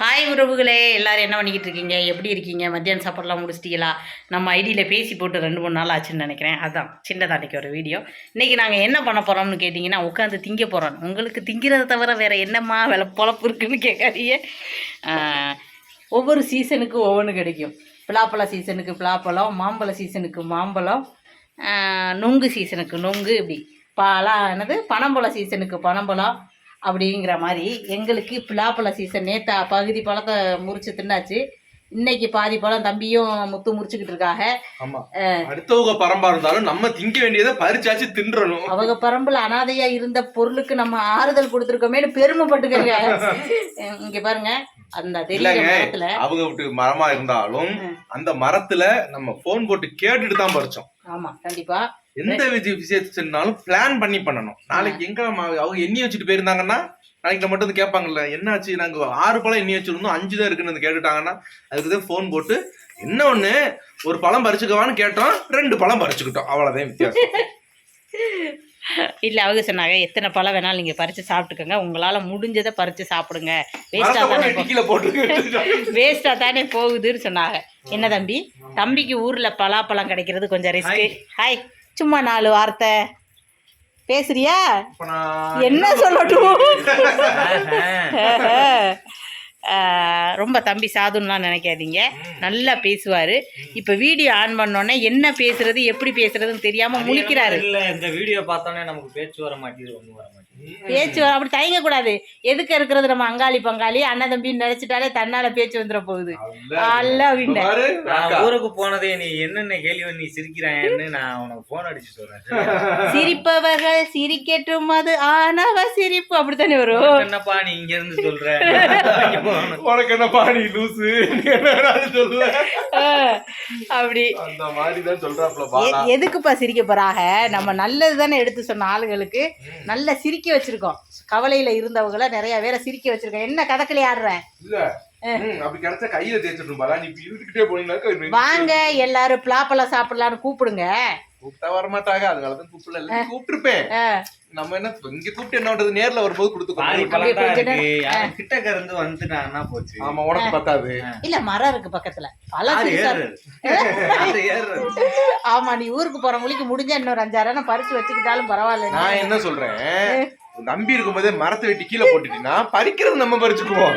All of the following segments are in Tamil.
ஹாய் உறவுகளே எல்லோரும் என்ன பண்ணிக்கிட்டு இருக்கீங்க? எப்படி இருக்கீங்க? மத்தியானம் சாப்பாடுலாம் முடிச்சிட்டீங்களா? நம்ம ஐடியில் பேசி போட்டு ரெண்டு மூணு நாள் ஆச்சுன்னு நினைக்கிறேன். அதான் அன்றைக்கி ஒரு வீடியோ. இன்றைக்கி நாங்கள் என்ன பண்ண போகிறோம்னு கேட்டிங்கன்னா உட்காந்து திங்க போகிறோம் உங்களுக்கு திங்கிறத தவிர வேறு என்னம்மா வில பொழப்பு இருக்குன்னு கேட்காதீங்க. ஒவ்வொரு சீசனுக்கும் ஒவ்வொன்று கிடைக்கும். பிளாப்பழ சீசனுக்கு பலாப்பழம் மாம்பழ சீசனுக்கு மாம்பழம் நொங்கு சீசனுக்கு நொங்கு இப்படி. பாலா என்னது? பனம்பழ சீசனுக்கு பனம்பழம் அப்படிங்கிற மாதிரி எங்களுக்கு பிலாப்பழ சீசன் நேத்தா பகுதி பழத்தை முறிச்சு தின்னாச்சு. இன்னைக்கு பாதி பழம் தம்பியும் முத்து முறிச்சுக்கிட்டு இருக்காங்க. அடுத்தவங்க பரம்பா இருந்தாலும் நம்ம திங்க வேண்டியதை பறிச்சாச்சு தின்றணும். அவங்க பரம்புல அனாதையா இருந்த பொருளுக்கு நம்ம ஆறுதல் கொடுத்துருக்கோமேனு பெருமைப்பட்டுக்கங்க. அஹ் இங்க பாருங்க. அந்த. மரத்துல. அவங்க விட்டு மரமா இருந்தாலும். அந்த மரத்துல நம்ம போன் போட்டு கேட்டுட்டு தான் பறிச்சோம். ஆமா கண்டிப்பா. எந்த விஷயத்துனாலும் பிளான் பண்ணி பண்ணணும். நாளைக்கு எங்க அவங்க எண்ணி வச்சுட்டு போயிருந்தாங்கன்னா நாளைக்கு நம்ம மட்டும் கேட்பாங்கல்ல என்னாச்சு? நாங்க ஆறு பழம் எண்ணி வச்சிருந்தோம் அஞ்சு தான் இருக்குன்னு கேட்டுட்டாங்கன்னா அதுக்கு தான் ஃபோன் போட்டு என்ன ஒண்ணு? ஒரு பழம் பறிச்சுக்கவான்னு கேட்டோம் ரெண்டு பழம் பறிச்சுக்கிட்டோம். அவ்வளவுதான் வித்தியாசம். இல்ல அவங்க சொன்னாங்க எத்தனை பழம் வேணாலும் நீங்க பறிச்சு சாப்பிட்டுக்கோங்க. உங்களால முடிஞ்சதை பறிச்சு சாப்பிடுங்க. வேஸ்டா தானே வேஸ்டா தானே போகுதுன்னு சொன்னாங்க. என்ன தம்பி? தம்பிக்கு ஊர்ல பலாப்பழம் கிடைக்கிறது கொஞ்சம் ரிஸ்க் ஹாய் சும்மா நாலு வார்த்தை. பேசுறியா? என்ன சொல்லட்டும்? ரொம்ப தம்பி சாதுன்னுலாம் நினைக்காதீங்க. நல்லா பேசுவாரு. இப்ப வீடியோ ஆன் பண்ணோன்னே என்ன பேசுறது எப்படி பேசுறதுன்னு தெரியாம முழிக்கிறாரு. இல்ல இந்த வீடியோ பார்த்தோன்னே நமக்கு பேச்சு வர மாட்டேங்குது ஒண்ணும் வர மாட்டேங்குது. பேச்சு அப்படி தயங்க கூடாது. எதுக்கு இருக்கிறது நம்ம அங்காளி பங்காளி? அண்ணன் தம்பின்னு நினைச்சிட்டாலே தன்னால பேச்சு வந்துட போகுது. ஊருக்கு போனதே நீ என்னென்ன கேள்வி நீ சிரிக்கிறான்னு நான் உனக்கு போன் அடிச்சு சொல்றேன் சிரிப்பவர்கள் சிரிக்கட்டும் அது ஆனவ சிரிப்பு. அப்படித்தானே வரும்? என்னப்பா நீ இங்க இருந்து சொல்ற. உனக்கு என்ன பாடி லூசு? நீ என்னடா சொல்ல. அப்படி. அந்த மாதிரி தான் சொல்றாப்ல எதுக்குப்பா சிரிக்க போறாக? நம்ம நல்லது தானே எடுத்து சொன்ன ஆளுகளுக்கு. நல்ல சிரிக்க வச்சிருக்கோம். கவலையில இருந்தவங்கள நிறைய பேரை சிரிக்க வச்சிருக்கோம். என்ன கதக்களி இல்ல. அப்படி கிடைச்சா கையில தேய்ச்சிட்டு பாலா நீ இழுத்துக்கிட்டே போனீங்கன்னாக்கா வாங்க எல்லாரும் பிளாப்பழம் சாப்பிடலான்னு கூப்பிடுங்க. கூப்பிட்டா வர மாட்டாங்க அதனாலதான் கூப்பிடல. இல்ல கூப்பிட்டுருப்பேன். நம்ம என்ன இங்க கூப்பிட்டு என்ன பண்றது? நேர்ல வரும்போது கொடுத்து தான் கிட்டக்க இருந்து வந்துட்டாங்கன்னா போச்சு. ஆமா உனக்கு பத்தாது. இல்ல மரம் இருக்கு பக்கத்துல? ஆமா நீ ஊருக்கு போற மொழிக்கு முடிஞ்சா இன்னொரு அஞ்சாயிரம் பறிச்சு வச்சுக்கிட்டாலும் பரவாயில்ல. நான் என்ன சொல்றேன்? நம்பி இருக்கும்போதே மரத்தை வெட்டி கீழே போட்டுட்டீங்கன்னா பறிக்கிறது நம்ம பறிச்சுக்குவோம்.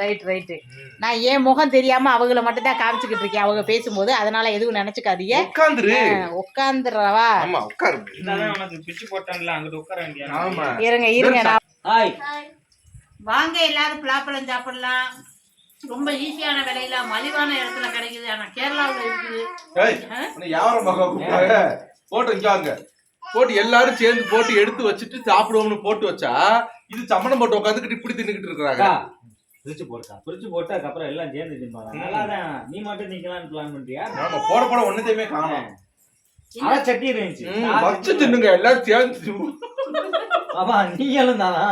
ரைட் ரைட்டு நான் ஏன் முகம் தெரியாம அவங்கள மட்டும் தான் காமிச்சுக்கிட்டு இருக்கேன்? அவங்க பேசும்போது அதனால எதுவும் நினைச்சுக்காதீங்க. உட்காந்துரு. உட்காந்துறவா? ஆமா உட்காரு. இந்தாதான் உனக்கு பிச்சு போட்டான்ல அங்கிட்டு உட்கார வேண்டிய ஆமா. இருங்க இருங்க ஹாய் வாங்க எல்லாரும் பலாப்பழம் சாப்பிடலாம். ரொம்ப ஈஸியான விலையில மலிவான இடத்துல கிடைக்குது. ஆனா கேரளாவில் இருக்குது. கூப்பிட்டாங்க போட்டு போட்டு எல்லாரும் சேர்ந்து போட்டு எடுத்து வச்சுட்டு சாப்பிடுவோம்னு போட்டு வச்சா இது சம்மணம் போட்டு உட்காந்துக்கிட்டு இப்படி தின்னுக்கிட்டு இருக்கிறாங்க. பிரிச்சு போட்டா பிரிச்சு போட்டு அதுக்கப்புறம் எல்லாம் சேர்ந்து திம்பாங்க நல்லாதான். நீ மட்டும் நிக்கலாம்னு பிளான் பண்றியா? ஆமா போட போட ஒன்னத்தையுமே காணும். அதான் சட்டி இருந்துச்சு. வச்சு தின்னுங்க எல்லாரும் சேர்ந்து. ஆமா நீங்களும் தானா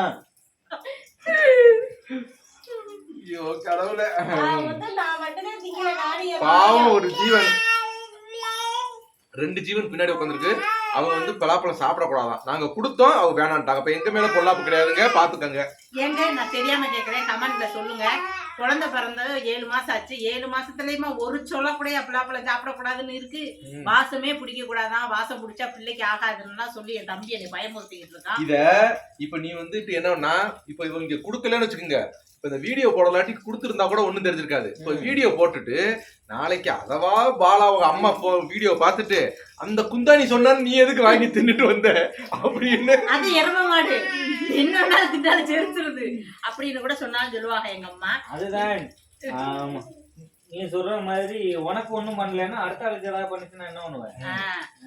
ஐயோ கடவுளே. பாவம் ஒரு ஜீவன். ரெண்டு ஜீவன் பின்னாடி உட்காந்துருக்கு. அவங்க வந்து பலாப்பழம் சாப்பிடக்கூடாதான். நாங்க கொடுத்தோம் அவங்க வேணான்ட்டாங்க. அப்ப எங்க மேல பொல்லாப்பு கிடையாதுங்க? பாத்துக்கங்க. ஏங்க நான் தெரியாம கேக்குறேன். கமெண்ட்ல சொல்லுங்க. குழந்தை பிறந்த ஏழு மாசம் ஆச்சு. ஏழு மாசத்துலயுமா ஒரு சொல்ல கூட பலாப்பழம் சாப்பிடக்கூடாதுன்னு இருக்கு. வாசமே பிடிக்க கூடாதான் வாசம் பிடிச்சா பிள்ளைக்கு ஆகாதுன்னா சொல்லி என் தம்பி என்னை பயமுறுத்திக்கிட்டு இருக்கான். இத இப்ப நீ வந்துட்டு என்னன்னா இப்ப இவங்க குடுக்கலன்னு வச்சுக்கோங்க. இப்ப இந்த வீடியோ போடலாட்டி கொடுத்துருந்தா கூட ஒண்ணும் தெரிஞ்சிருக்காது. இப்ப வீடியோ போட்டுட்டு நாளைக்கு அதவா பாலா அவங்க அம்மா போ வீடியோ பார்த்துட்டு அந்த குந்தாணி சொன்னா நீ எதுக்கு வாங்கி தின்னுட்டு வந்த? அப்படின்னு. அது எரும மாடு. என்ன திட்டாலும் செலுத்துறது அப்படின்னு கூட சொன்னாலும் சொல்லுவாங்க எங்க அம்மா. அதுதான். ஆமா. நீ சொல்ற மாதிரி உனக்கு ஒண்ணும் பண்ணலன்னா அடுத்த ஆளுக்கு ஏதாவது பண்ணிச்சுன்னா என்ன பண்ணுவேன்.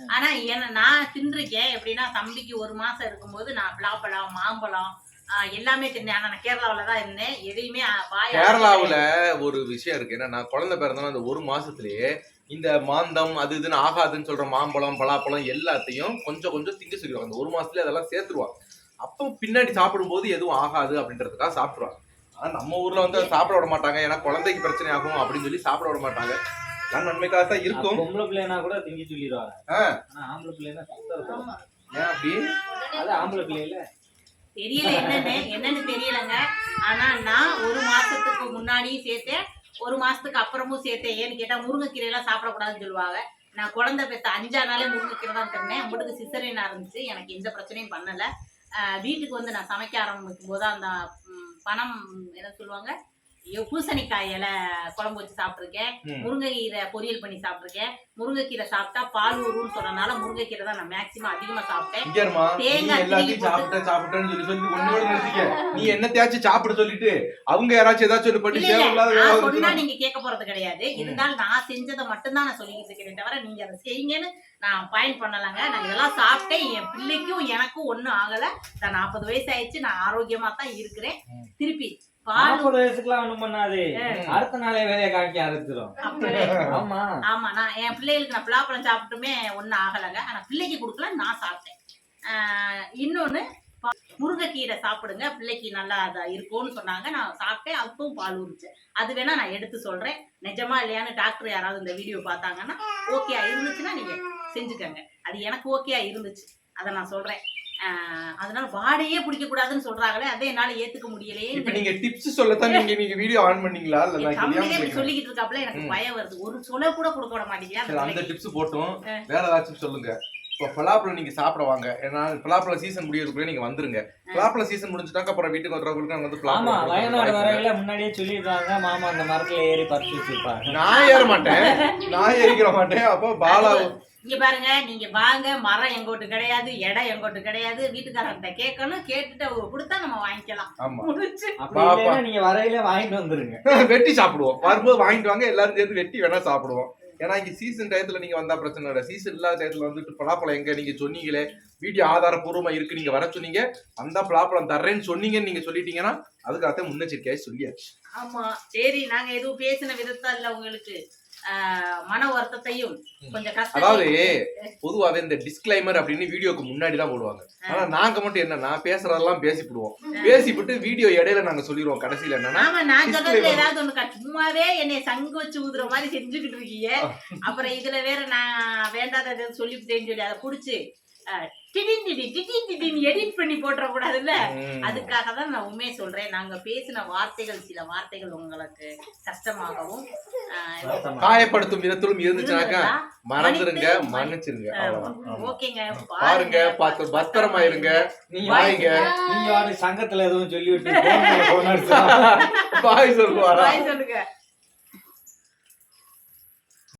ஆனா என்ன நான் தின்றுருக்கேன். எப்படின்னா தம்பிக்கு ஒரு மாசம் இருக்கும்போது நான் பலாப்பழம் மாம்பழம் எல்லாமே தின்னேன் ஆனா நான் கேரளாவில தான் இருந்தேன். எதையுமே கேரளாவுல ஒரு விஷயம் இருக்கு. என்னன்னா குழந்தை பிறந்தவன் அந்த ஒரு மாசத்துலயே இந்த மாந்தம் அது இதுன்னு ஆகாதுன்னு சொல்ற மாம்பழம் பலாப்பழம் எல்லாத்தையும் கொஞ்சம் கொஞ்சம் திங்க சொல்லிடுவாங்க. அந்த ஒரு மாசத்துல அதெல்லாம் சேர்த்துருவாங்க. அப்போ பின்னாடி சாப்பிடும்போது எதுவும் ஆகாது அப்படின்றதுக்காக சாப்பிடுவாங்க ஆனா நம்ம ஊர்ல வந்து அதை சாப்பிட விட மாட்டாங்க. ஏன்னா குழந்தைக்கு பிரச்சனை ஆகும் அப்படின்னு சொல்லி சாப்பிட விட மாட்டாங்க. எல்லாம் நன்மைக்காக தான் இருக்கும். பொம்பளை பிள்ளைனா கூட திங்கி சொல்லிடுவாங்க. ஆ. ஆனா ஆம்பளை பிள்ளைனா ஏன் அப்படி? அது ஆம்பளை பிள்ளைல தெரியல என்னன்னு என்னன்னு தெரியலங்க. ஆனா நான் ஒரு மாசத்துக்கு முன்னாடியும் சேர்த்தேன் ஒரு மாசத்துக்கு அப்புறமும் சேர்த்தேன். ஏன்னு கேட்டா முருங்கைக்கீரை எல்லாம் சாப்பிடக்கூடாதுன்னு சொல்லுவாங்க. நான் குழந்தை பேச அஞ்சா நாளே முருங்கைக்கீரை தான் தந்தேன் முட்டுக்கு சிசரியனா இருந்துச்சு. எனக்கு எந்த பிரச்சனையும் பண்ணல. வீட்டுக்கு வந்து நான் சமைக்க ஆரம்பிக்கும் போது அந்த பணம் என்ன சொல்லுவாங்க பூசணிக்காய் இலை குழம்பு வச்சு சாப்பிட்ருக்கேன். முருங்கைக்கீரை பொரியல் பண்ணி சாப்பிட்ருக்கேன் முருங்கைக்கீரை சாப்பிட்டா பால் ஊறுன்னு சொன்னனால முருங்கைக்கீரை தான் நான் மேக்சிமம் அதிகமா சாப்பிட்டேன். தேங்காய் எல்லாத்தையும் சாப்பிட்டேன் சாப்பிட்டேன்னு சொல்லி சொல்லி ஒன்னோட நிறுத்திக்க. நீ என்னத்தையாச்சும் சாப்பிட சொல்லிட்டு அவங்க யாராச்சும் ஏதாச்சும் ஒண்ணு பண்ணி தேவையில்லாத சொன்னா நீங்க கேட்க போறது கிடையாது. இருந்தாலும் நான் செஞ்சதை மட்டும்தான் நான் சொல்லிக்கிட்டு இருக்கிறேன் தவிர நீங்க அதை செய்யுங்கன்னு நான் பாயிண்ட் பண்ணலாங்க. நான் இதெல்லாம் சாப்பிட்டேன். என் பிள்ளைக்கும் எனக்கும் ஒண்ணும் ஆகல. நான் நாற்பது வயசு ஆயிடுச்சு. நான் ஆரோக்கியமா தான் இருக்கிறேன். திருப்பி நாற்பது வயசுக்குலாம் ஒண்ணும் பண்ணாது. ம். அடுத்த நாளே வேலையை காமிக்க ஆரம்பிச்சிடும் அப்பவே ஆமா. ஆமா நான் என் பிள்ளைகளுக்கு நான் பலாப்பழம் சாப்பிட்டுமே ஒன்றும் ஆகலைங்க. ஆனா பிள்ளைக்கு கொடுக்கல நான் சாப்பிட்டேன். இன்னொன்னு முருங்கைக்கீரை சாப்பிடுங்க. பிள்ளைக்கு நல்லா அதா இருக்கும்னு சொன்னாங்க. நான் சாப்பிட்டேன். அப்பவும் பால் ஊறிச்சு. அது வேணா நான் எடுத்து சொல்றேன். நிஜமா இல்லையான்னு டாக்டர் யாராவது இந்த வீடியோ பார்த்தாங்கன்னா ஓகே இருந்துச்சுன்னா நீங்க செஞ்சுக்கங்க. அது எனக்கு ஓகே இருந்துச்சு. அதை நான் சொல்றேன். அதனால வாடையே பிடிக்க கூடாதுன்னு சொல்றாங்களே அதை என்னால ஏத்துக்க முடியலையே. இப்ப நீங்க டிப்ஸ் சொல்லத்தான் நீங்க நீங்க வீடியோ ஆன் பண்ணீங்களா? இல்ல தெரியாம இப்படி. சொல்லிக்கிட்டு இருக்காப்புல எனக்கு. பயம் வருது. ஒரு சொல்ல கூட கொடுக்க விட மாட்டேங்கிறேன் அந்த டிப்ஸ் போட்டும். வேற ஏதாச்சும் சொல்லுங்க. இப்போ பலாப்பழம் நீங்க சாப்பிட வாங்க. ஏன்னா பலாப்பழம் சீசன் முடியறதுக்குள்ள நீங்க வந்துருங்க. பலாப்பழம் சீசன் முடிஞ்சுட்டாக்க அப்புறம் வீட்டுக்கு வரவங்களுக்கு நாங்க வந்து ஆமா பலாப்பழம் வயநாடு. வரையில முன்னாடியே சொல்லியிருக்காங்க மாமா அந்த மரத்துல ஏறி பறிச்சு வச்சிருப்பாங்க. நான் ஏற மாட்டேன். நான் ஏறிக்கிற மாட்டேன். அப்போ பாலா இங்க பாருங்க நீங்க வாங்க மரம் எங்கோட்டு கிடையாது இடம் எங்கோட்டு கிடையாது வீட்டுக்காரர்கிட்ட கேட்கணும் கேட்டுட்டு அவங்க கொடுத்தா நம்ம வாங்கிக்கலாம். நீங்க வரையில வாங்கிட்டு வந்துருங்க. வெட்டி சாப்பிடுவோம். வரும்போது வாங்கிட்டு வாங்க எல்லாரும் சேர்ந்து வெட்டி வேணா சாப்பிடுவோம். ஏன்னா இங்க சீசன் டயத்துல நீங்க வந்தா பிரச்சனை இல்லை. சீசன் இல்லாத டயத்துல வந்துட்டு பலாப்பழம் எங்க? நீங்க சொன்னீங்களே. வீடியோ ஆதாரப்பூர்வமா இருக்கு நீங்க வர சொன்னீங்க. அந்த பலாப்பழம் தர்றேன்னு சொன்னீங்கன்னு நீங்க சொல்லிட்டீங்கன்னா அதுக்காக முன்னெச்சரிக்கையாய் சொல்லியாச்சு. ஆமா. சரி நாங்க எதுவும் பேசின விதத்தால உங்களுக்கு. மன வருத்தத்தையும் கொஞ்சம் அதாவது கஷ்டம் பொதுவாவே இந்த டிஸ்க்ளைமர் அப்படின்னு வீடியோக்கு முன்னாடி தான் போடுவாங்க. ஆனா நாங்க மட்டும் என்னன்னா பேசுறதெல்லாம் பேசிவிடுவோம் பேசிவிட்டு வீடியோ இடையில நாங்க சொல்லிடுவோம் கடைசியில என்னன்னா ஆமா நான் disclaimer. ஏதாவது ஒண்ணு சும்மாவே என்னை சங்கு வச்சு ஊதுற மாதிரி செஞ்சுக்கிட்டு இருக்கீங்க. அப்புறம் இதுல வேற நான் வேண்டாத சொல்லிவிட்டேன்னு சொல்லி அதை புடிச்சு திடீர் திடீர் திடீர் திடீர்னு எடிட் பண்ணி போட்டுற கூடாதுல்ல. அதுக்காக தான் நான் உண்மையை சொல்றேன். நாங்க பேசின வார்த்தைகள் சில வார்த்தைகள் உங்களுக்கு கஷ்டமாகவும் ஆஹ், காயப்படுத்தும் விதத்திலும் இருந்துச்சுனாக்கா? மறந்துருங்க மன்னிச்சிருங்க. ஓகேங்க. பாருங்க. பார்த்து பத்திரமா இருங்க நீங்க வாய்ங்க. நீங்க சங்கத்துல எதுவும் சொல்லி விட்டு பாய் சொல்லுவாரா? பாய் சொல்லுங்க.